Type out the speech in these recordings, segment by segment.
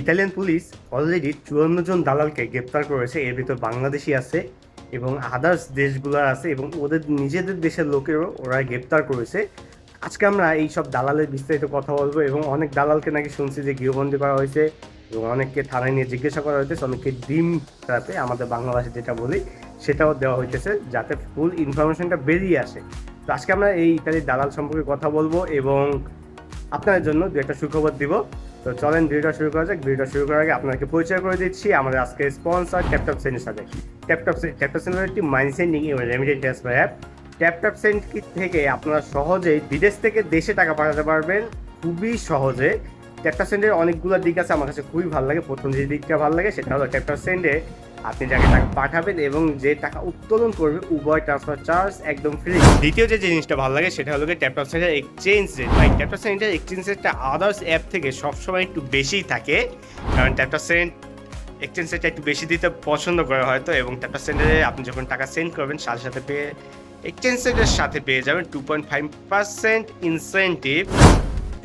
Italian police already চুয়ান্ন জন দালালকে গ্রেপ্তার করেছে। এর ভিতর বাংলাদেশি আছে এবং আদার্স দেশগুলোর আছে এবং ওদের নিজেদের দেশের লোকেরও ওরা গ্রেপ্তার করেছে। আজকে আমরা এই সব দালালের বিস্তারিত কথা বলব এবং অনেক দালালকে নাকি শুনছি যে গৃহবন্দী করা হয়েছে এবং অনেককে থানায় নিয়ে জিজ্ঞাসা করা হয়েছে। অনেককে ডিম রাতে আমাদের বাংলা যেটা বলি, সেটাও দেওয়া হইতেছে যাতে ফুল ইনফরমেশনটা বেরিয়ে আসে। তো আজকে আমরা এই ইতালির দালাল সম্পর্কে কথা বলব এবং আপনাদের জন্য দু একটা সুখবর দিব। তো চলেন ভিডিওটা শুরু করা যাক। ভিডিওটা শুরু করার আগে আপনাকে পরিচয় করে দিচ্ছি। আমাদের আজকে স্পন্সর ট্যাপটপ সেন্টের সাথে। ট্যাপটপ ট্যাপটপ সেন্টার একটি মানি সেন্ডিং এবং remittance transfer app TapTap send থেকে আপনারা সহজেই বিদেশ থেকে দেশে টাকা পাঠাতে পারবেন। খুবই সহজে। ট্যাপটপ সেন্ডের অনেকগুলো দিক আছে, আমার কাছে খুবই ভালো লাগে। প্রথম যে দিকটা ভালো লাগে, সেটা হলো ট্যাপটপ সেন্ডে আপনি যাকে টাকা পাঠাবেন এবং যে টাকা উত্তোলন করবে, উভয় ট্রান্সফার চার্জ একদম ফ্রি দ্বিতীয় যে জিনিসটা ভালো লাগে, সেটা হলো ট্যাপটপ সেন্টার এক্সচেঞ্জ রেট ভাই ট্যাপটপ সেন্টার এক্সচেঞ্জ রেটটা আদার্স অ্যাপ থেকে সবসময় একটু বেশিই থাকে। কারণ ট্যাপটপ সেন্ট এক্সচেঞ্জ রেটটা একটু বেশি দিতে পছন্দ করে হয়তো, এবং ট্যাপটপ সেন্টারে আপনি যখন টাকা সেন্ড করবেন, সাথে সাথে পেয়ে এক্সচেঞ্জ রেটের সাথে পেয়ে যাবেন two point five percent incentive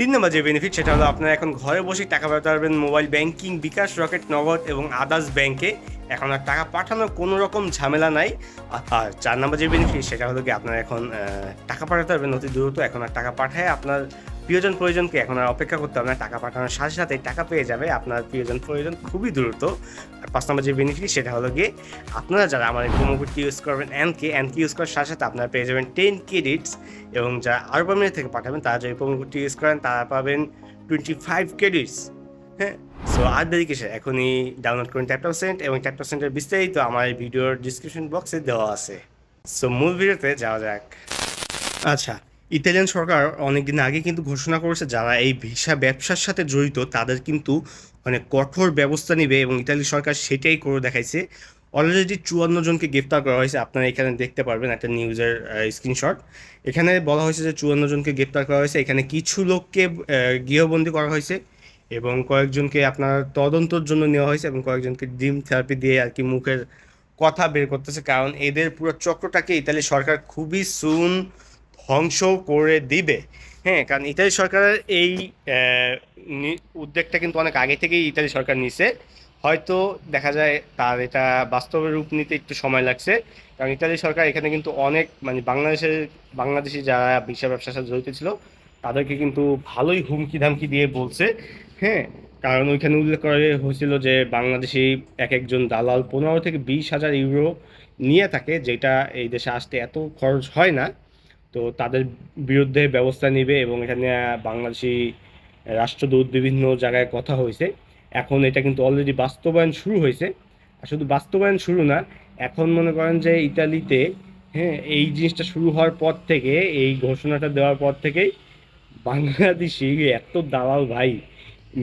তিন নম্বর যে বেনিফিট সেটা হলো আপনারা এখন ঘরে বসে টাকা পাঠাতে পারবেন মোবাইল ব্যাংকিং বিকাশ রকেট নগদ এবং আদার্স ব্যাংকে এখন আর টাকা পাঠানোর কোনো রকম ঝামেলা নাই। আর- চার নম্বর যে বেনিফিট সেটা হলো কি আপনারা এখন টাকা পাঠাতে পারবেন অতি দ্রুত। এখন আর টাকা পাঠায় আপনার প্রিয়জন প্রয়োজনকে এখন আর অপেক্ষা করতে হবে না, টাকা পাঠানোর সাথে সাথে টাকা পেয়ে যাবে আপনার প্রিয়জন প্রয়োজন খুবই দ্রুত। আর পাঁচ নম্বর যে বেনিফিট সেটা হলো গিয়ে আপনারা যারা আমার প্রোমো কোডটি ইউজ করবেন এনকে এনকে ইউজ করার সাথে সাথে আপনারা পেয়ে যাবেন টেন ক্রেডিটস এবং যারা আরব আমিরাত থেকে পাঠাবেন, তারা যদি প্রোমো কোডটি ইউজ করেন, তারা পাবেন টোয়েন্টি ফাইভ ক্রেডিটস হ্যাঁ সো আর দেরি কিসে এখনই ডাউনলোড করুন ট্যাপটপ সেন্ট এবং ট্যাপটপ সেন্টের বিস্তারিত আমার ভিডিওর ডিসক্রিপশন বক্সে দেওয়া আছে। সো মূল ভিডিওতে যাওয়া যাক। আচ্ছা ইতালিয়ান সরকার অনেকদিন আগে কিন্তু ঘোষণা করেছে যারা এই ভিসা ব্যবসার সাথে জড়িত, তাদের কিন্তু মানে কঠোর ব্যবস্থা নেবে এবং ইতালি সরকার সেটাই করে দেখাইছে। অলরেডি চুয়ান্ন জনকে গ্রেফতার করা হয়েছে, আপনারা এখানে দেখতে পারবেন একটা নিউজের স্ক্রিনশট এখানে বলা হয়েছে যে চুয়ান্ন জনকে গ্রেপ্তার করা হয়েছে, এখানে কিছু লোককে গৃহবন্দী করা হয়েছে এবং কয়েকজনকে আপনার তদন্তর জন্য নেওয়া হয়েছে এবং কয়েকজনকে ডিম থেরাপি দিয়ে আর কি মুখের কথা বের করতেছে। কারণ এদের পুরো চক্রটাকে ইতালি সরকার খুবই সুন ধ্বংস করে দিবে। হ্যাঁ কারণ ইতালি সরকারের এই উদ্যোগটা কিন্তু অনেক আগে থেকেই ইতালি সরকার নিছে। হয়তো দেখা যায় তার এটা বাস্তবে রূপ নিতে একটু সময় লাগছে। কারণ ইতালি সরকার এখানে কিন্তু অনেক মানে বাংলাদেশের, বাংলাদেশি যারা ভিসা ব্যবসার সাথে জড়িত ছিল, তাদেরকে কিন্তু ভালোই হুমকি ধামকি দিয়ে বলছে। হ্যাঁ কারণ ওইখানে উল্লেখ করা হয়েছিল যে বাংলাদেশি এক একজন দালাল পনেরো থেকে বিশ হাজার ইউরো নিয়ে থাকে, যেটা এই দেশে আসতে এত খরচ হয় না। তো তাদের বিরুদ্ধে ব্যবস্থা নেবে এবং এখানে বাংলাদেশি রাষ্ট্রদূত বিভিন্ন জায়গায় কথা হয়েছে। এখন এটা কিন্তু অলরেডি বাস্তবায়ন শুরু হয়েছে। শুধু বাস্তবায়ন শুরু না, এখন মনে করেন যে ইতালিতে হ্যাঁ এই জিনিসটা শুরু হওয়ার পর থেকে, এই ঘোষণাটা দেওয়ার পর থেকেই বাংলাদেশি এত দালাল ভাই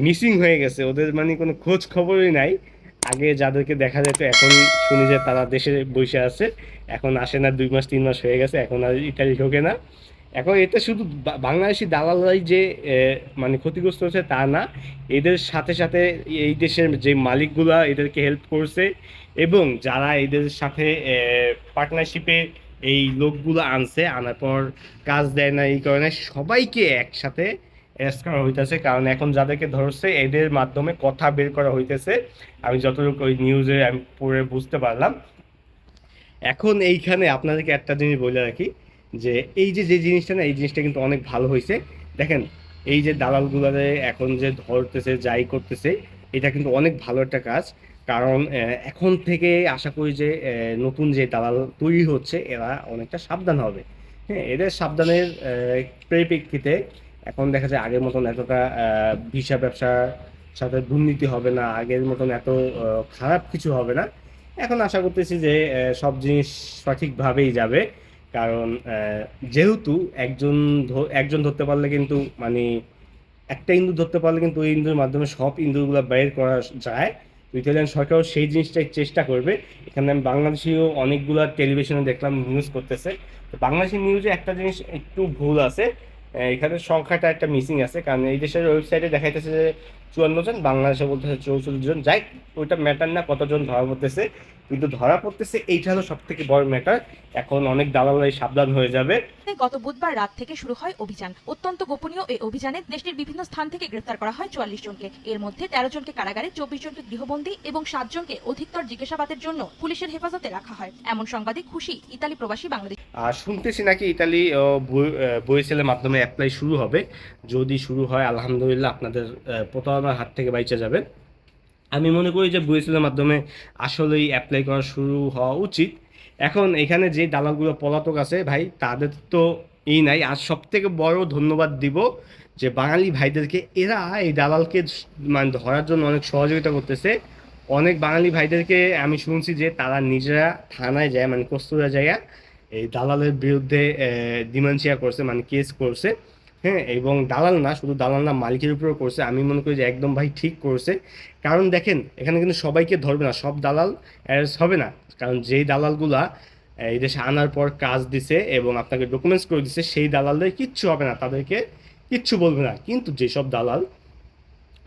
মিসিং হয়ে গেছে। ওদের মানে কোনো খোঁজ খবরই নাই। আগে যাদেরকে দেখা যেত, এখন শুনি যে তারা দেশে বসে আছে। এখন আসে না, দুই মাস, তিন মাস হয়ে গেছে, এখন আর ইতালি ঢোকে না। এখন এতে শুধু বাংলাদেশি দালালরাই যে মানে ক্ষতিগ্রস্ত হচ্ছে তা না। এদের সাথে সাথে এই দেশের যে মালিকগুলা এদেরকে হেল্প করছে এবং যারা এদের সাথে পার্টনারশিপে এই লোকগুলো আনছে, আনার পর কাজ দেয় না, এই কারণে সবাইকে একসাথে অ্যারেস্ট করা হইতেছে। কারণ এখন যাদেরকে ধরছে, এদের মাধ্যমে কথা বের করা হইতেছে। আমি যতটুকু ওই নিউজে আমি পড়ে বুঝতে পারলাম। এখন এইখানে আপনাদেরকে একটা জিনিস বলে রাখি, যে এই যে যে জিনিসটা না, এই জিনিসটা কিন্তু অনেক ভালো হয়েছে দেখেন, এই যে দালালগুলোরে এখন যে ধরতেছে, যাই করতেছে, এটা কিন্তু অনেক ভালো একটা কাজ। কারণ এখন থেকে আশা করি যে নতুন যে দালাল তৈরি হচ্ছে, এরা অনেকটা সাবধান হবে। হ্যাঁ এদের সাবধানের পরিপ্রেক্ষিতে এখন দেখা যায় আগের মতন এতটা ভিসা ব্যবসার সাথে দুর্নীতি হবে না, আগের মতন এত খারাপ কিছু হবে না। এখন আশা করতেছি যে সব জিনিস সঠিকভাবেই যাবে। কারণ যেহেতু একজন একজন ধরতে পারলে কিন্তু মানে একটা ইন্দুর ধরতে পারলে কিন্তু ওই ইন্দুর মাধ্যমে সব ইন্দুরগুলো বের করা যায়। ইতালিয়ান সরকারও সেই জিনিসটাই চেষ্টা করবে। এখানে আমি বাংলাদেশিও অনেকগুলো টেলিভিশনে দেখলাম নিউজ করতেছে। তো বাংলাদেশি নিউজে একটা জিনিস একটু ভুল আছে। এখানে সংখ্যাটা একটা মিসিং আছে, কারণ এই দেশের ওয়েবসাইটে দেখাইতেছে যে চুয়ান্ন জন, বাংলাদেশে বলতেছে চৌচল্লিশ জন। যাই ওইটা ম্যাটার না কতজন ধরা পড়তেছে। কিন্তু ধরা পড়তেছে এইটা হলো সব থেকে বড় ম্যাটার এখন অনেক দালালাই সাবধান হয়ে যাবে। গত বুধবার রাত থেকে শুরু হয় অভিযান। অত্যন্ত গোপনীয় এই অভিযানে দেশটির বিভিন্ন স্থান থেকে গ্রেফতার করা হয় চুয়াল্লিশ জনকে। এর মধ্যে তেরো জনকে কারাগারে চব্বিশ জনকে গৃহবন্দী এবং সাত জনকে অধিকতর জিজ্ঞাসাবাদের জন্য পুলিশের হেফাজতে রাখা হয়। এমন সংবাদে খুশি ইতালি প্রবাসী বাংলাদেশ আর শুনতেছি নাকি ইতালি বইসেলের মাধ্যমে অ্যাপ্লাই শুরু হবে। যদি শুরু হয় আলহামদুলিল্লাহ আপনাদের প্রতারণার হাত থেকে বাইচে যাবেন। আমি মনে করি যে বইসেলের মাধ্যমে আসলেই অ্যাপ্লাই করা শুরু হওয়া উচিত। এখন এখানে যে দালালগুলো পলাতক আছে, ভাই, তাদের তো এই নাই। আর সব থেকে বড় ধন্যবাদ দিব যে বাঙালি ভাইদেরকে, এরা এই দালালকে মানে ধরার জন্য অনেক সহযোগিতা করতেছে। অনেক বাঙালি ভাইদেরকে আমি শুনছি যে তারা নিজেরা থানায় যায় মানে কস্তুরা জায়গা এই দালালের বিরুদ্ধে ডিমান্ড শেয়ার করছে মানে কেস করছে। হ্যাঁ এবং দালাল না, শুধু দালাল না, মালিকের উপরেও করছে। আমি মনে করি যে একদম ভাই ঠিক করছে। কারণ দেখেন, এখানে কিন্তু সবাইকে ধরবে না, সব দালাল অ্যারেস্ট হবে না। কারণ যেই দালালগুলা এই দেশে আনার পর কাজ দিছে এবং আপনাকে ডকুমেন্টস করে দিছে, সেই দালালদের কিচ্ছু হবে না, তাদেরকে কিচ্ছু বলবে না। কিন্তু যেসব দালাল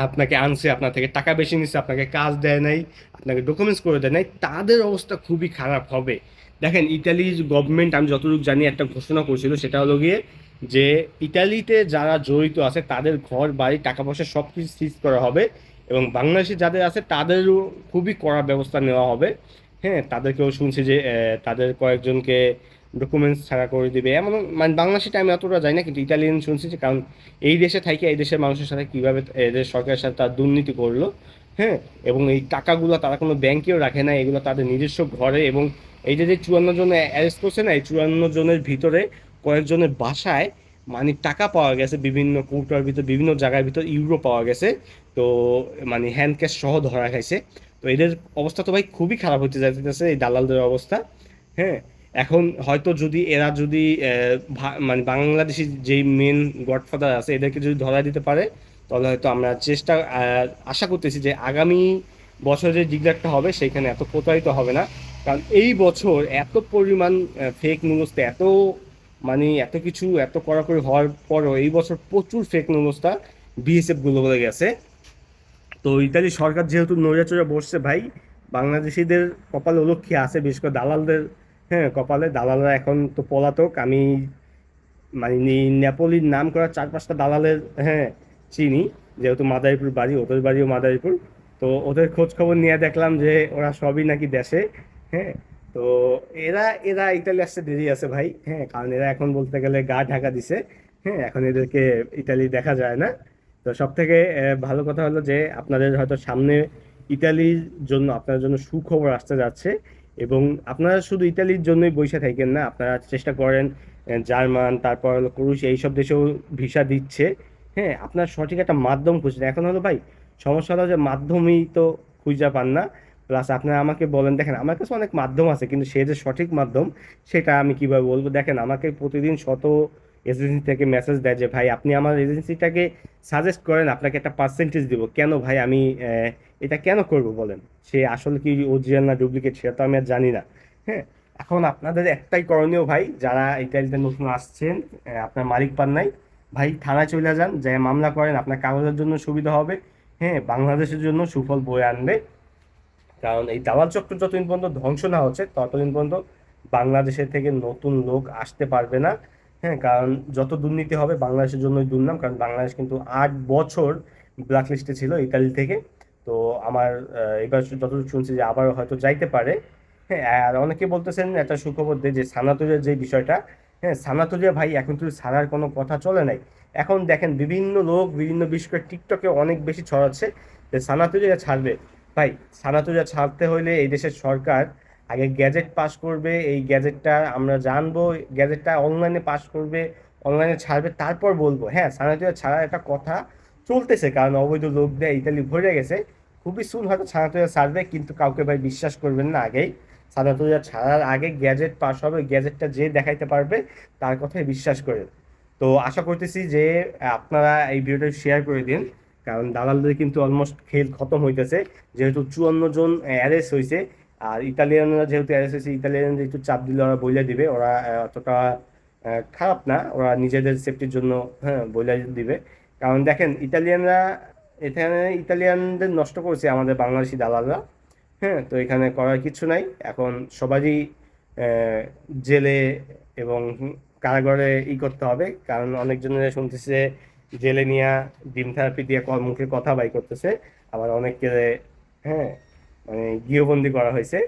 আপনাকে আনছে, আপনার থেকে টাকা বেশি নিচ্ছে আপনাকে কাজ দেয় নাই, আপনাকে ডকুমেন্টস করে দেয় নাই, তাদের অবস্থা খুবই খারাপ হবে। দেখেন, ইতালির গভর্নমেন্ট আমি যতটুকু জানি, একটা ঘোষণা করেছিল, সেটা হলো গিয়ে যে ইতালিতে যারা জড়িত আছে, তাদের ঘর, বাড়ি, টাকা পয়সা সব কিছু সিজ করা হবে এবং বাংলাদেশে যাদের আছে, তাদেরও খুবই কড়া ব্যবস্থা নেওয়া হবে। হ্যাঁ তাদেরকেও শুনছি যে তাদের কয়েকজনকে ডকুমেন্টস ছাড়া করে দিবে। এমন মানে বাংলাদেশে আমি অতটা যাই না, কিন্তু ইতালিয়ান শুনছি যে, কারণ এই দেশে থাকে এই দেশের মানুষের সাথে কীভাবে এদের সরকারের সাথে তার দুর্নীতি করল। হ্যাঁ এবং এই টাকাগুলো তারা কোনো ব্যাংকেও রাখে না, এগুলো তাদের নিজস্ব ঘরে এবং এই যে যে চুয়ান্ন জন অ্যারেস্ট করছে না, এই চুয়ান্ন জনের ভিতরে কয়েকজনের বাসায় মানে টাকা পাওয়া গেছে বিভিন্ন কৌটার ভিতর, বিভিন্ন জায়গার ভিতর ইউরো পাওয়া গেছে। তো মানে হ্যান্ড ক্যাশ সহ ধরা খাইছে। তো এদের অবস্থা তো ভাই খুবই খারাপ হতে যাইতেছে, এই দালালদের অবস্থা। হ্যাঁ এখন হয়তো যদি এরা যদি মানে বাংলাদেশি যেই মেন গডফাদার আছে, এদেরকে যদি ধরা দিতে পারে, তাহলে হয়তো আমরা চেষ্টা আশা করতেছি যে আগামী বছর যে ডিগ্লারটা হবে, সেখানে এত প্রতারিত হবে না। কারণ এই বছর এত পরিমাণ ফেক নিউজটা এত মানে এত কিছু, এত কড়াকড়ি হওয়ার পরও এই বছর প্রচুর ফেক নিউজটা বিএসএফ বলে গেছে। তো ইতালি সরকার যেহেতু নৈরাচরে বসছে ভাই, বাংলাদেশিদের কপালে অলক্ষী আছে, বিশেষ করে দালালদের হ্যাঁ কপালে। দালালরা এখন তো পলাতক। আমি মানে নেপোলির নাম করা চার পাঁচটা দালালের হ্যাঁ চিনি। যেহেতু মাদারীপুর বাড়ি, ওদের বাড়িও মাদারীপুর। তো ওদের খোঁজ খবর নিয়ে দেখলাম যে ওরা সবই নাকি দেশে হ্যাঁ। তো এরা এরা ইতালি আসতে দেরি আছে ভাই হ্যাঁ কারণ এরা এখন বলতে গেলে গা ঢাকা দিছে হ্যাঁ এখন এদেরকে ইতালি দেখা যায় না। তো সব থেকে ভালো কথা হলো যে আপনাদের হয়তো সামনে ইতালির জন্য, আপনার জন্য সুখবর আসতে যাচ্ছে এবং আপনারা শুধু ইতালির জন্যই বসে থাকেন না, আপনারা চেষ্টা করেন জার্মান, তারপর হলো ক্রুশ এইসব দেশেও ভিসা দিচ্ছে হ্যাঁ আপনার সঠিক একটা মাধ্যম খুঁজছেন এখন হলো ভাই, সমস্যা হলো যে মাধ্যমই তো খুঁজে পান না প্লাস আপনারা আমাকে বলেন, দেখেন আমার কাছে অনেক মাধ্যম আছে, কিন্তু সে যে সঠিক মাধ্যম, সেটা আমি কীভাবে বলব? দেখেন আমাকে প্রতিদিন শত এজেন্সি থেকে মেসেজ দেয় যে, ভাই, আপনি আমার এজেন্সিটাকে সাজেস্ট করেন, আপনাকে একটা পার্সেন্টেজ দিব। কেন ভাই, আমি এটা কেন করব বলেন? সে আসলে কি অরিজিনাল না ডুপ্লিকেট সেটা তো আমি আর জানি না। হ্যাঁ এখন আপনাদের একটাই করণীয় ভাই, যারা ইতালিতে নতুন আসছেন আপনার মালিক পান নাই, ভাই, থানায় চলে যান যে মামলা করেন, আপনার কাগজের জন্য সুবিধা হবে। হ্যাঁ বাংলাদেশের জন্য সুফল বয়ে আনবে। কারণ এই দালাল চক্র যতদিন পর্যন্ত ধ্বংস না হচ্ছে, ততদিন পর্যন্ত বাংলাদেশের থেকে নতুন লোক আসতে পারবে না। হ্যাঁ কারণ যত দুর্নীতি হবে বাংলাদেশের জন্যই দুর্নাম, কারণ বাংলাদেশ কিন্তু আট বছর ব্ল্যাক লিস্টে ছিল ইতালি থেকে। তো আমার এবার যতটুকু শুনছি যে আবার হয়তো যাইতে পারে। হ্যাঁ আর অনেকে বলতেছেন একটা সুখবর দিয়ে যে সানাতুরিয়ার যে বিষয়টা হ্যাঁ সানাতুরিয়া ভাই এখন তো ছাড়ার কোনো কথা চলে নাই। এখন দেখেন বিভিন্ন লোক, বিভিন্ন বিষয় টিকটকে অনেক বেশি ছড়াচ্ছে যে সানাতুরিয়া ছাড়বে। ভাই সানাতুরিয়া ছাড়তে হলে এই দেশের সরকার আগে গ্যাজেট পাস করবে, এই গ্যাজেটটা আমরা জানব, গ্যাজেটটা অনলাইনে পাস করবে, অনলাইনে ছাড়বে, তারপর বলব। হ্যাঁ সানাতুরিয়া ছাড়ার একটা কথা চলতেছে, কারণ অবৈধ লোক দিয়ে, ইতালি ভরে গেছে। খুবই সুন হয়তো সানাতুরিয়া ছাড়বে, কিন্তু কাউকে ভাই বিশ্বাস করবেন না আগেই। সানাতুরিয়া ছাড়ার আগে গ্যাজেট পাস হবে, গ্যাজেটটা যে দেখাইতে পারবে, তার কথাই বিশ্বাস করেন। তো আশা করতেছি যে আপনারা এই ভিডিওটা শেয়ার করে দিন। কারণ দালালদের কিন্তু অলমোস্ট খেল খতম হইতেছে। যেহেতু চুয়ান্ন জন অ্যারেস্ট হয়েছে আর ইতালিয়ানরা যেহেতু অ্যারেস্ট হয়েছে ইতালিয়ানরা একটু চাপ দিলে ওরা বইলে দিবে। ওরা অতটা খারাপ না। ওরা নিজেদের সেফটির জন্য হ্যাঁ বইলে দিবে। কারণ দেখেন, ইতালিয়ানরা, এখানে ইতালিয়ানদের নষ্ট করেছে আমাদের বাংলাদেশি দালালরা। হ্যাঁ তো এখানে করার কিছু নাই। এখন সবারই জেলে এবং কারাগারে ই করতে হবে। কারণ অনেকজনের শুনতেছে জেলে নিয়ে ডিম থেরাপি দিয়ে মুখে কথা বাই করতেছে। আবার অনেককে হ্যাঁ মানে গৃহবন্দি করা হয়েছে।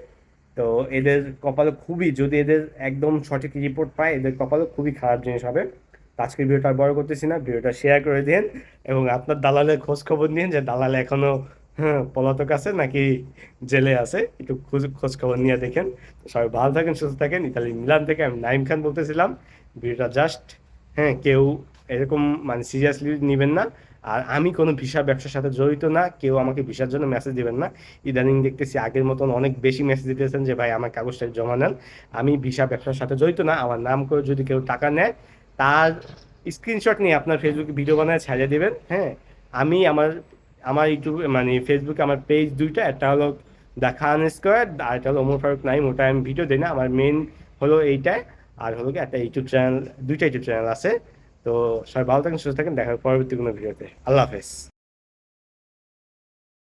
তো এদের কপালে খুবই, যদি এদের একদম সঠিক রিপোর্ট পায়, এদের কপালে খুবই খারাপ জিনিস হবে। আজকের ভিডিওটা বড় করতেছি না। ভিডিওটা শেয়ার করে দিন এবং আপনার দালালের খোঁজ খবর নিন যে দালাল এখনও হ্যাঁ পলাতক আছে নাকি জেলে আছে। একটু খোঁজ খোঁজ খবর নিয়ে দেখেন। সবাই ভালো থাকেন, সুস্থ থাকেন। ইতালি মিলান থেকে আমি নাইম খান বলতেছিলাম। ভিডিওটা জাস্ট হ্যাঁ কেউ এরকম মানে সিরিয়াসলি নেবেন না। আর আমি কোনো ভিসা ব্যবসার সাথে জড়িত না, কেউ আমাকে ভিসার জন্য মেসেজ দেবেন না। ইদানিং দেখতেছি আগের মতন অনেক বেশি মেসেজ দিতেছেন যে, ভাই, আমার কাগজটা জমা নেন। আমি ভিসা ব্যবসার সাথে জড়িত না, আমার নাম করে যদি কেউ টাকা নেয়, তার স্ক্রিনশট নিয়ে আপনার ফেসবুকে ভিডিও বানায় ছাড়িয়ে দেবেন হ্যাঁ? আমি আমার আমার ইউটিউব মানে ফেসবুকে আমার পেজ দুইটা, একটা হলো দ্য খান স্কোয়ার আর একটা হলো ওমর ফারুক নাইম, ওটা আমি ভিডিও দিই না। আমার মেন হলো এইটাই, আর হলো কি একটা ইউটিউব চ্যানেল দুইটা ইউটিউব চ্যানেল আছে। তো সবাই ভালো থাকেন সুস্থ থাকেন দেখা পরবর্তী কোনো ভিডিওতে। আল্লাহ হাফেজ।